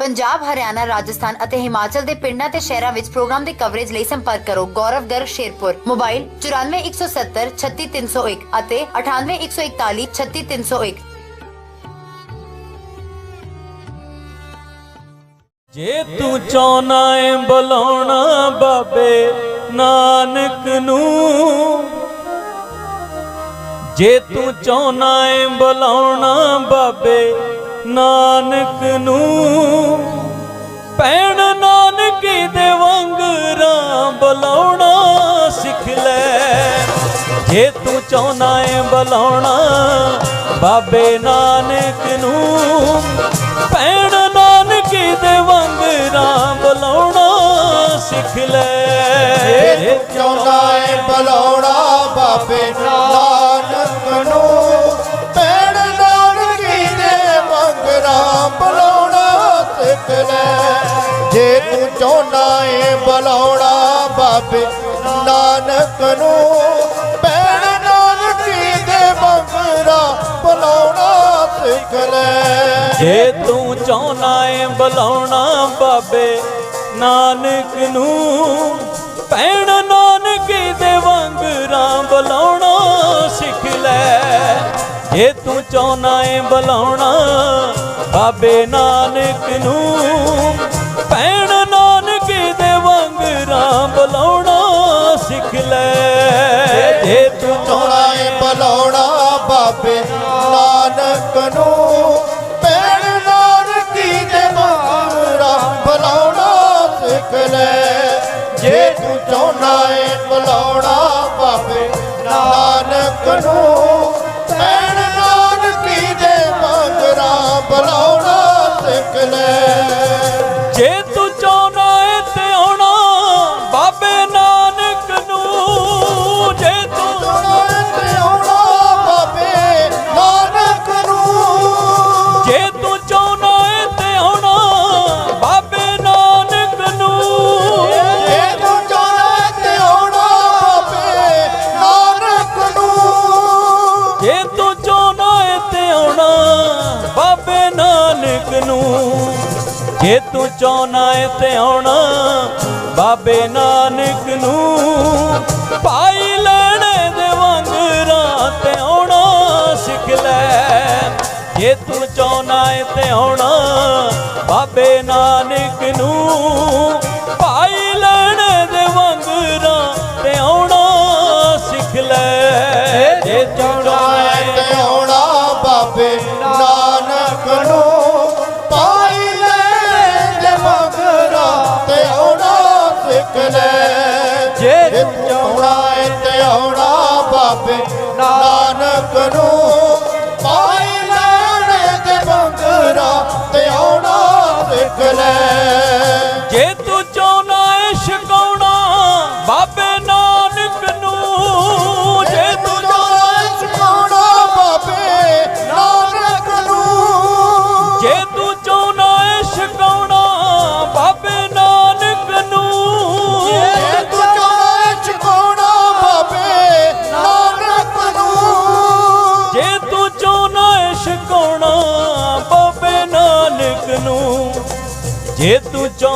ਪੰਜਾਬ, ਹਰਿਆਣਾ, ਰਾਜਸਥਾਨ ਅਤੇ ਹਿਮਾਚਲ ਦੇ ਪਿੰਡਾਂ ਤੇ ਸ਼ਹਿਰਾਂ ਵਿੱਚ ਪ੍ਰੋਗਰਾਮ ਦੀ ਕਵਰੇਜ ਲਈ ਸੰਪਰਕ ਕਰੋ। ਗੌਰਵ ਗਰਗ ਸ਼ੇਰਪੁਰ। ਮੋਬਾਈਲ 94170 36301 ਅਤੇ 98141 36301 ਜੇ ਤੂੰ ਚਾਹਨਾ ਏ ਬੁਲਾਉਣਾ ਬਾਬੇ ਨਾਨਕ ਨੂੰ, ਜੇ ਤੂੰ ਚਾਹਨਾ ਏ ਬੁਲਾਉਣਾ ਬਾਬੇ ਨਾਨਕ ਨੂੰ ਪੈਣ ਨਾਨਕੀ ਦੇ ਵਾਂਗਰਾਂ ਬੁਲਾਉਣਾ ਸਿੱਖ ਲੈ। ਜੇ ਤੂੰ ਚਾਹਨਾ ਏ ਬੁਲਾਉਣਾ, ਬਾਬੇ ਨਾਨਕ ਨੂੰ ਪੈਣ ਨਾਨਕੀ ਦੇ ਵਾਂਗਰਾਂ ਬਲਾਉਣਾ ਸਿੱਖ ਲੈ। ਜੇ ਚਾਹੁੰਦਾ ਏ ਬੁਲਾਉਣਾ, ਬਾਬੇ ਨਾਨਕ ਨੂੰ ਸਿੱਖ ਜੇ ਤੂੰ ਚਾਹੁੰਦਾ ਏ ਬੁਲਾਉਣਾ ਬਾਬੇ ਨਾਨਕ ਨੂੰ, ਭੈਣ ਨਾਨਕੀ ਦੇ ਮੰਗਰਾ ਬੁਲਾਉਣਾ ਸਿੱਖ ਲੈ। ਜੇ ਤੂੰ ਚਾਹਨਾ ਏ ਬੁਲਾਉਣਾ ਬਾਬੇ ਨਾਨਕ ਨੂੰ, ਭੈਣ ਨਾਨਕੀ ਦੇ ਜੇ ਤੂੰ ਚਾਹਨਾ ਏ ਬੁਲਾਉਣਾ, ਬਾਬੇ ਨਾਨਕ ਨੂੰ। ਭੈਣ ਨਾਨਕ ਦੇ ਵਾਂਗਰਾਂ ਬੁਲਾਉਣਾ, ਸਿੱਖ ਲੈ। ਜੇ ਤੂੰ ਚਾਹੁੰਦਾ ਏ ਬੁਲਾਉਣਾ, ਬਾਬੇ ਨਾਨਕ ਨੂੰ। ਭੈਣ ਨਾਨਕ ਦੇ ਮੰਗਰਾ ਬੁਲਾਉਣਾ, ਸਿੱਖ ਲੈ। ਜੇ ਤੂੰ ਚਾਹੁੰਦਾ ਏ ਬੁਲਾਉਣਾ, ਬਾਬੇ ਨਾਨਕ ਨੂੰ। ਜੇ ਤੂੰ ਚਾਹਨਾ ਏ ਤੇ ਆਉਣਾ, ਬਾਬੇ ਨਾਨਕ ਨੂੰ ਪਾਈ ਲੈਣੇ ਦੇ ਵਾਂਗਰਾਂ ਤੇ ਆਉਣਾ, ਸਿੱਖ ਲੈ। ਜੇ ਤੂੰ ਚਾਹਨਾ ਏ ਤੇ ਆਉਣਾ, ਬਾਬੇ ਨਾਨਕ ਨੂੰ ਨਾਨਕ ਨੂੰ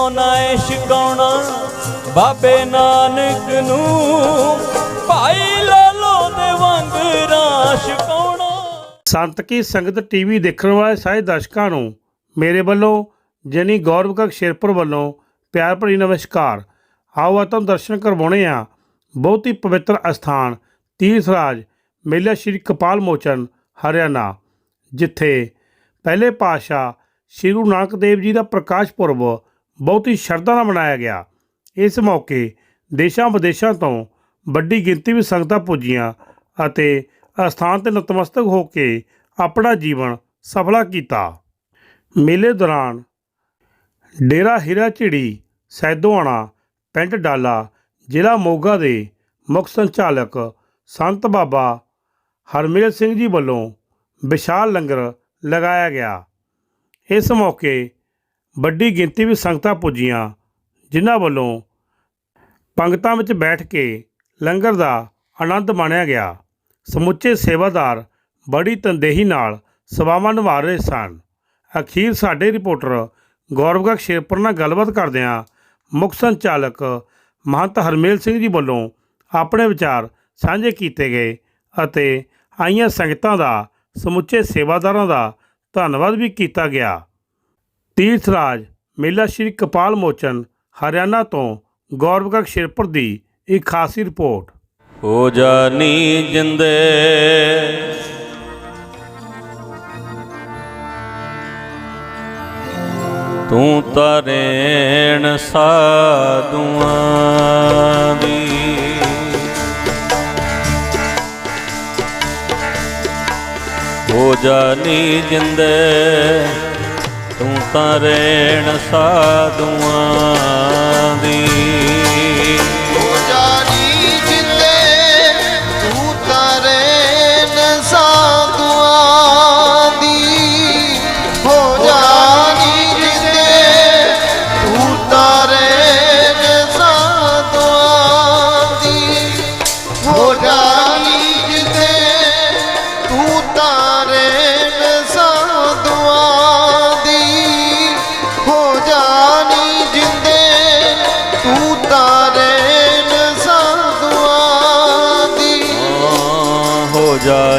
ਤੂੰ ਚਾਹਨਾ ਏ ਬਾਬੇ ਨਾਨਕ ਨੂੰ ਭਾਈ ਲਾਲੋ ਦੇ ਵਾਂਗਰਾਂ ਛਕਾਉਣਾ ਸੰਤ ਕੀ ਸੰਗਤ ਟੀਵੀ ਦੇਖਣ ਵਾਲੇ ਸਾਰੇ ਦਰਸ਼ਕਾਂ ਨੂੰ ਮੇਰੇ ਵੱਲੋਂ ਜਨੀ ਗੌਰਵ ਕਕ ਸ਼ੇਰਪੁਰ ਵੱਲੋਂ ਪਿਆਰ ਭਰੀ ਨਮਸਕਾਰ। ਆਓ ਅੱਜ ਤੁਹਾਨੂੰ ਦਰਸ਼ਨ ਕਰਵਾਉਣੇ ਆ। ਬਹੁਤ ਹੀ ਪਵਿੱਤਰ ਅਸਥਾਨ, ਤੀਰਥ ਰਾਜ, ਮੇਲਾ ਸ਼੍ਰੀ ਕਪਾਲ ਮੋਚਨ, ਹਰਿਆਣਾ, ਜਿੱਥੇ ਪਹਿਲੇ ਪਾਤਸ਼ਾਹ ਸ਼੍ਰੀ ਗੁਰੂ ਨਾਨਕ ਦੇਵ ਜੀ ਦਾ ਪ੍ਰਕਾਸ਼ ਪੁਰਬ ਬਹੁਤ ਹੀ ਸ਼ਰਧਾ ਨਾਲ ਮਨਾਇਆ ਗਿਆ। ਇਸ ਮੌਕੇ ਦੇਸ਼ਾਂ ਵਿਦੇਸ਼ਾਂ ਤੋਂ ਵੱਡੀ ਗਿਣਤੀ ਵਿੱਚ ਸੰਗਤਾਂ ਪੁੱਜੀਆਂ ਅਤੇ ਅਸਥਾਨ ਤੇ ਨਤਮਸਤਕ ਹੋ ਕੇ ਆਪਣਾ ਜੀਵਨ ਸਫਲਾ ਕੀਤਾ। ਮੇਲੇ ਦੌਰਾਨ ਡੇਰਾ ਹੀਰਾ ਝਿੜੀ, ਸੈਦੋਆਣਾ, ਪਿੰਡ ਡਾਲਾ, ਜ਼ਿਲ੍ਹਾ ਮੋਗਾ ਦੇ ਮੁੱਖ ਸੰਚਾਲਕ ਸੰਤ ਬਾਬਾ ਹਰਮੇਲ ਸਿੰਘ ਜੀ ਵੱਲੋਂ ਵਿਸ਼ਾਲ ਲੰਗਰ ਲਗਾਇਆ ਗਿਆ। ਇਸ ਮੌਕੇ ਵੱਡੀ ਗਿਣਤੀ ਵਿੱਚ ਸੰਗਤਾਂ ਪੁੱਜੀਆਂ, ਜਿਨ੍ਹਾਂ ਵੱਲੋਂ ਪੰਗਤਾਂ ਵਿੱਚ ਬੈਠ ਕੇ ਲੰਗਰ ਦਾ ਆਨੰਦ ਮਾਣਿਆ ਗਿਆ। ਸਮੁੱਚੇ ਸੇਵਾਦਾਰ ਬੜੀ ਤਨਦੇਹੀ ਨਾਲ ਸੇਵਾਵਾਂ ਨਿਭਾ ਰਹੇ ਸਨ। ਅਖੀਰ ਸਾਡੇ ਰਿਪੋਰਟਰ ਗੌਰਵਗੜ ਸ਼ੇਰਪੁਰ ਨਾਲ ਗੱਲਬਾਤ ਕਰਦਿਆਂ ਮੁੱਖ ਸੰਚਾਲਕ ਮਹੰਤ ਹਰਮੇਲ ਸਿੰਘ ਜੀ ਵੱਲੋਂ ਆਪਣੇ ਵਿਚਾਰ ਸਾਂਝੇ ਕੀਤੇ ਗਏ ਅਤੇ ਆਈਆਂ ਸੰਗਤਾਂ ਦਾ, ਸਮੁੱਚੇ ਸੇਵਾਦਾਰਾਂ ਦਾ ਧੰਨਵਾਦ ਵੀ ਕੀਤਾ ਗਿਆ। ਤੀਰਥ ਰਾਜ ਮੇਲਾ ਸ਼੍ਰੀ ਕਪਾਲ ਮੋਚਨ, ਹਰਿਆਣਾ ਤੋਂ ਗੌਰਵਗੜ ਸ਼ੇਰਪੁਰ ਦੀ ਇੱਕ ਖਾਸੀ ਰਿਪੋਰਟ। ਹੋ ਜਾਨੀ ਜਿੰਦੇ। ਤੂੰ ਤਰੇਣ ਸਾਧੂਆਂ ਦੀ। ਹੋ ਜਾਨੀ ਜਿੰਦੇ। ਤੂੰ ਤਰੇਣ ਸਾਧੂਆਂ।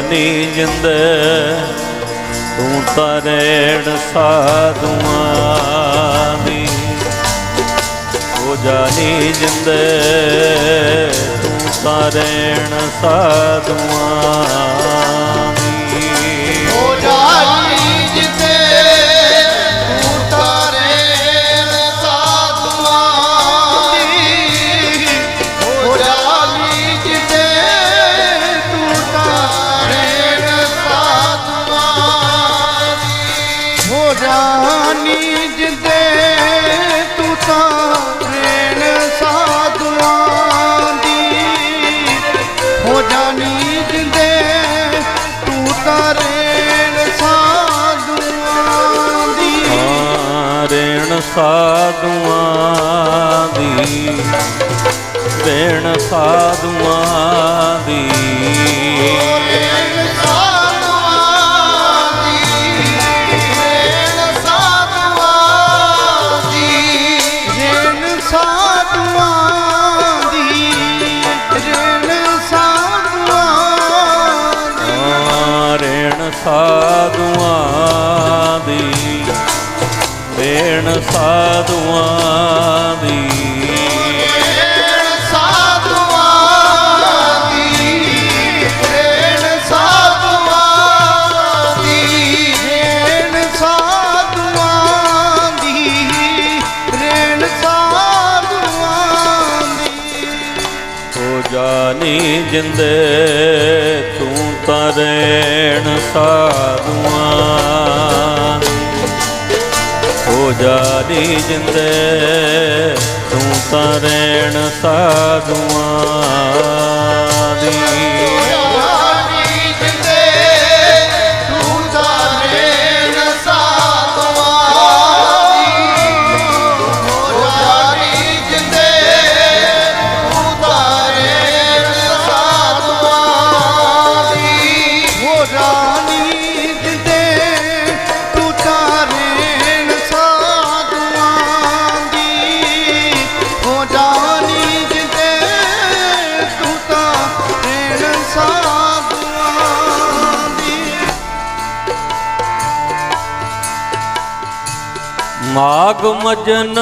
ਨੀ ਜਾਨੀ ਜਿੰਦੇ। ਤੂੰ ਤਰੇਣ ਸਾਧੂਆਂ ਦੀ ਹੋ ਜਾਨੀ ਜਿੰਦੇ। ਤੂੰ ਤਰੇਣ ਸਾਧੂਆਂ ਸਾਧੂਆਂ ਦੀ ਰੇਣ ਸਾਧੂਆਂ ਦੀ। ਸਾਧੂਆਂ ਦੀ। ਜਾਨੀ ਜਿੰਦੇ ਤੂੰ ਤਾਂ ਰੇਣ ਸਾਧੂਆਂ ਦੀ। ਜਿੰਦੇ ਤੂੰ ਤਾਂ ਰੇਣ ਸਾਧੂਆਂ ਦੀ ਮਾਗ ਮਜਨ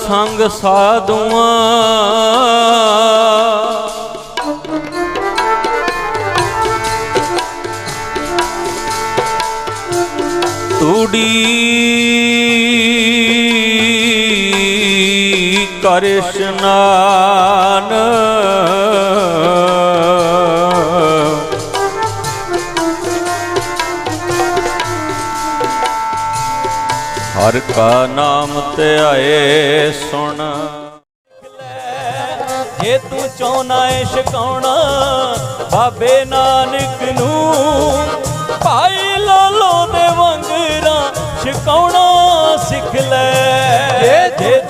ਸੰਗ ਸਾਧੂਆਂ। ਤੂੜੀ ਕਰ ਹਰ ਕਾ ਨਾਮ ਧਿਆਏ ਸੁਣ। ਜੇ ਤੂੰ ਚਾਹਨਾ ਏ ਛਕਾਉਣਾ, ਬਾਬੇ ਨਾਨਕ ਨੂੰ, ਭਾਈ ਲਾਲੋ ਦੇ ਵੰਗਰਾ ਛਕਾਉਣਾ ਸਿੱਖ ਲੈ। ਜੇ ਜੇ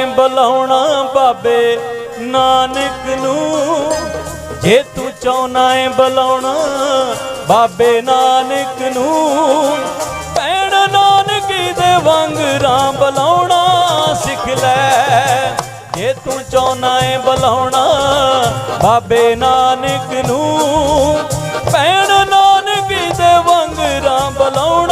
ਏ ਬੁਲਾਉਣਾ ਬਾਬੇ ਨਾਨਕ ਨੂੰ। ਜੇ ਤੂੰ ਚਾਹਨਾ ਏ ਬੁਲਾਉਣਾ ਬਾਬੇ ਨਾਨਕ ਨੂੰ। ਭੈਣ ਨਾਨਕ ਦੇ ਵਾਂਗਰਾਂ ਬੁਲਾਉਣਾ ਸਿੱਖ ਲੈ। ਜੇ ਤੂੰ ਚਾਹਨਾ ਏ ਬੁਲਾਉਣਾ ਬਾਬੇ ਨਾਨਕ ਨੂੰ। ਭੈਣ ਨਾਨਕ ਦੇ ਵਾਂਗਰਾਂ ਬੁਲਾਉਣਾ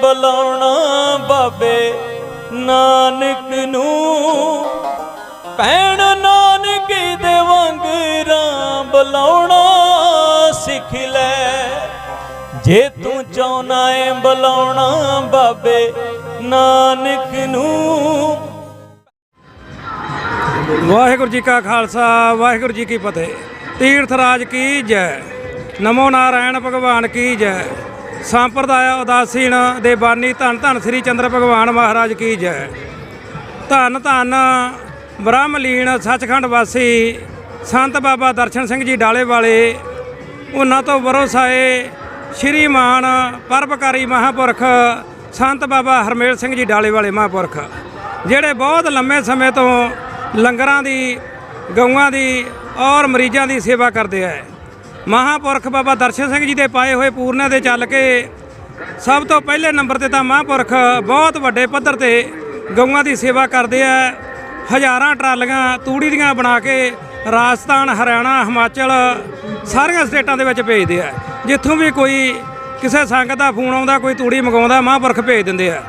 ਬੁਲਾਉਣਾ ਬਾਬੇ ਨਾਨਕ ਨੂੰ। ਭੈਣ ਨਾਨਕ ਦੇ ਵਾਂਗਰਾਂ ਬੁਲਾਉਣਾ ਸਿੱਖ ਲੈ। ਜੇ ਤੂੰ ਚਾਹਨਾ ਏ ਬੁਲਾਉਣਾ ਬਾਬੇ ਨਾਨਕ ਨੂੰ। ਵਾਹਿਗੁਰੂ ਜੀ ਕਾ ਖਾਲਸਾ, ਵਾਹਿਗੁਰੂ ਜੀ ਕੀ ਫਤਿਹ। ਤੀਰਥ ਰਾਜ ਕੀ ਜੈ? ਨਮੋ ਨਾਰਾਇਣ ਭਗਵਾਨ ਕੀ ਜੈ? ਸੰਪਰਦਾਇ ਉਦਾਸੀਨ ਦੇ ਬਾਨੀ ਧੰਨ ਧੰਨ ਸ੍ਰੀ ਚੰਦਰ ਭਗਵਾਨ ਮਹਾਰਾਜ ਕੀ ਜੈ। ਧੰਨ ਧੰਨ ਬ੍ਰਹਮਲੀਨ ਸੱਚਖੰਡ ਵਾਸੀ ਸੰਤ ਬਾਬਾ ਦਰਸ਼ਨ ਸਿੰਘ ਜੀ ਡਾਲੇ ਵਾਲੇ, ਉਹਨਾਂ ਤੋਂ ਵਰੋਸਾਏ ਸ਼੍ਰੀਮਾਨ ਪਰਪਕਾਰੀ ਮਹਾਪੁਰਖ ਸੰਤ ਬਾਬਾ ਹਰਮੇਲ ਸਿੰਘ ਜੀ ਡਾਲੇ ਵਾਲੇ ਮਹਾਪੁਰਖ, ਜਿਹੜੇ ਬਹੁਤ ਲੰਮੇ ਸਮੇਂ ਤੋਂ ਲੰਗਰਾਂ ਦੀ, ਗਊਆਂ ਦੀ ਔਰ ਮਰੀਜ਼ਾਂ ਦੀ ਸੇਵਾ ਕਰਦੇ ਆ ਮਹਾਪੁਰਖ ਬਾਬਾ ਦਰਸ਼ਨ ਸਿੰਘ ਜੀ ਦੇ ਪਾਏ ਹੋਏ ਪੂਰਨੇ ਤੇ ਚੱਲ ਕੇ ਸਭ ਤੋਂ ਪਹਿਲੇ ਨੰਬਰ ਤੇ ਤਾਂ ਮਹਾਂਪੁਰਖ ਬਹੁਤ ਵੱਡੇ ਪੱਧਰ ਤੇ ਗਊਆਂ ਦੀ ਸੇਵਾ ਕਰਦੇ ਆ। ਹਜ਼ਾਰਾਂ ਟਰਾਲੀਆਂ, ਤੂੜੀ ਦੀਆਂ ਬਣਾ ਕੇ ਰਾਜਸਥਾਨ, ਹਰਿਆਣਾ, ਹਿਮਾਚਲ ਸਾਰੀਆਂ ਸਟੇਟਾਂ ਦੇ ਵਿੱਚ ਭੇਜਦੇ ਆ। ਜਿੱਥੋਂ ਵੀ ਕੋਈ ਕਿਸੇ ਸੰਗਤ ਦਾ ਫੋਨ ਆਉਂਦਾ, ਕੋਈ ਤੂੜੀ ਮੰਗਾਉਂਦਾ ਮਹਾਂਪੁਰਖ ਭੇਜ ਦਿੰਦੇ ਆ।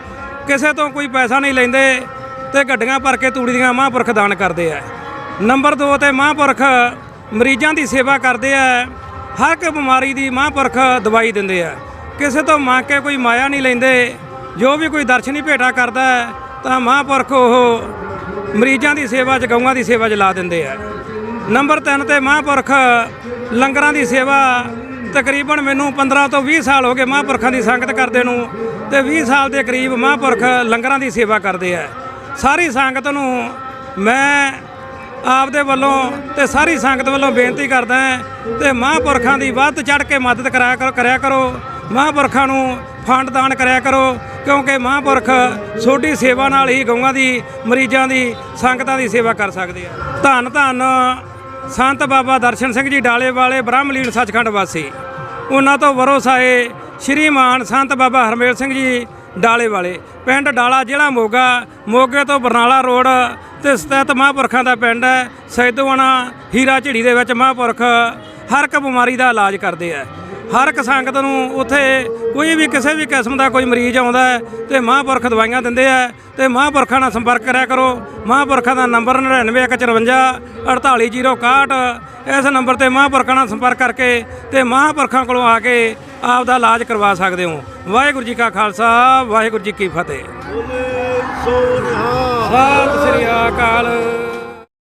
ਕਿਸੇ ਤੋਂ ਕੋਈ ਪੈਸਾ ਨਹੀਂ ਲੈਂਦੇ ਤੇ ਗੱਡੀਆਂ ਭਰ ਕੇ ਤੂੜੀ ਦੀਆਂ ਮਹਾਂਪੁਰਖ ਦਾਨ ਕਰਦੇ ਆ। ਨੰਬਰ 2 ਤੇ ਮਹਾਂਪੁਰਖ ਮਰੀਜ਼ਾਂ ਦੀ ਸੇਵਾ ਕਰਦੇ ਆ। ਹਰ ਇੱਕ ਬਿਮਾਰੀ ਦੀ ਮਹਾਂਪੁਰਖ ਦਵਾਈ ਦਿੰਦੇ ਆ। ਕਿਸੇ ਤੋਂ ਮੰਗ ਕੇ ਕੋਈ ਮਾਇਆ ਨਹੀਂ ਲੈਂਦੇ। ਜੋ ਵੀ ਕੋਈ ਦਰਸ਼ਨੀ ਭੇਟਾ ਕਰਦਾ ਹੈ, ਤਾਂ ਮਹਾਂਪੁਰਖ ਉਹ ਮਰੀਜ਼ਾਂ ਦੀ ਸੇਵਾ 'ਚ ਗਊਆਂ ਦੀ ਸੇਵਾ 'ਚ ਲਾ ਦਿੰਦੇ ਆ। ਨੰਬਰ 3 ਤੇ ਮਹਾਂਪੁਰਖ ਲੰਗਰਾਂ ਦੀ ਸੇਵਾ ਤਕਰੀਬਨ ਮੈਨੂੰ 15 ਤੋਂ 20 ਸਾਲ ਹੋ ਗਏ ਮਹਾਂਪੁਰਖਾਂ ਦੀ ਸੰਗਤ ਕਰਦੇ ਨੂੰ। ਤੇ 20 ਸਾਲ ਦੇ ਕਰੀਬ ਮਹਾਂਪੁਰਖ ਲੰਗਰਾਂ ਦੀ ਸੇਵਾ ਕਰਦੇ ਆ। ਸਾਰੀ ਸੰਗਤ ਨੂੰ ਮੈਂ ਆਪਦੇ ਵੱਲੋਂ ਤੇ ਸਾਰੀ ਸੰਗਤ ਵੱਲੋਂ ਬੇਨਤੀ ਕਰਦਾ ਹੈ ਤੇ ਮਹਾਂਪੁਰਖਾਂ ਦੀ ਵੱਧ ਚੜ ਕੇ ਮਦਦ ਕਰਾਇਆ ਕਰੋ ਕਰਿਆ ਕਰੋ। ਮਹਾਂਪੁਰਖਾਂ ਨੂੰ ਫੰਡ ਦਾਨ ਕਰਿਆ ਕਰੋ, ਕਿਉਂਕਿ ਮਹਾਂਪੁਰਖ ਛੋਟੀ ਸੇਵਾ ਨਾਲ ਹੀ ਗਊਆਂ ਦੀ, ਮਰੀਜ਼ਾਂ ਦੀ, ਸੰਗਤਾਂ ਦੀ ਸੇਵਾ ਕਰ ਸਕਦੇ ਆ। ਧੰਨ ਧੰਨ ਸੰਤ ਬਾਬਾ ਦਰਸ਼ਨ ਸਿੰਘ ਜੀ ਡਾਲੇ ਵਾਲੇ, ਬ੍ਰਹਮਲੀਨ ਸੱਚਖੰਡ ਵਾਸੀ। ਉਹਨਾਂ ਤੋਂ ਵਰੋਸਾਏ ਸ਼੍ਰੀਮਾਨ ਸੰਤ ਬਾਬਾ ਹਰਮੇਲ ਸਿੰਘ ਜੀ ਡਾਲੇ ਵਾਲੇ। ਪਿੰਡ ਡਾਲਾ ਜ਼ਿਲ੍ਹਾ ਮੋਗਾ, ਮੋਗੇ ਤੋਂ ਬਰਨਾਲਾ ਰੋਡ ਤੇ ਸਥਿਤ ਮਹਾਂਪੁਰਖਾਂ ਦਾ ਪਿੰਡ ਹੈ। ਸੈਦੋਆਣਾ ਹੀਰਾ ਝਿੜੀ ਦੇ ਵਿੱਚ ਮਹਾਂਪੁਰਖ ਹਰ ਇੱਕ ਬਿਮਾਰੀ ਦਾ ਇਲਾਜ ਕਰਦੇ ਆ। ਹਰ ਇੱਕ ਸੰਗਤ ਨੂੰ ਉੱਥੇ ਕੋਈ ਵੀ ਕਿਸੇ ਵੀ ਕਿਸਮ ਦਾ ਕੋਈ ਮਰੀਜ਼ ਆਉਂਦਾ ਹੈ ਤੇ ਮਹਾਂਪੁਰਖ ਦਵਾਈਆਂ ਦਿੰਦੇ ਆ ਤੇ ਮਹਾਂਪੁਰਖਾਂ ਨਾਲ ਸੰਪਰਕ ਕਰਿਆ ਕਰੋ। ਮਹਾਂਪੁਰਖਾਂ ਦਾ ਨੰਬਰ 9954 48061 ਇਸ ਨੰਬਰ ਤੇ ਮਹਾਂਪੁਰਖਾਂ ਨਾਲ ਸੰਪਰਕ ਕਰਕੇ ਤੇ ਮਹਾਂਪੁਰਖਾਂ ਕੋਲੋਂ ਆ ਕੇ ਆਪ ਦਾ ਇਲਾਜ ਕਰਵਾ ਸਕਦੇ ਹੋ। ਵਾਹਿਗੁਰੂ ਜੀ ਕਾ ਖਾਲਸਾ ਵਾਹਿਗੁਰੂ ਜੀ ਕੀ ਫਤਿਹ। ਸਤਿ ਸ੍ਰੀ ਅਕਾਲ।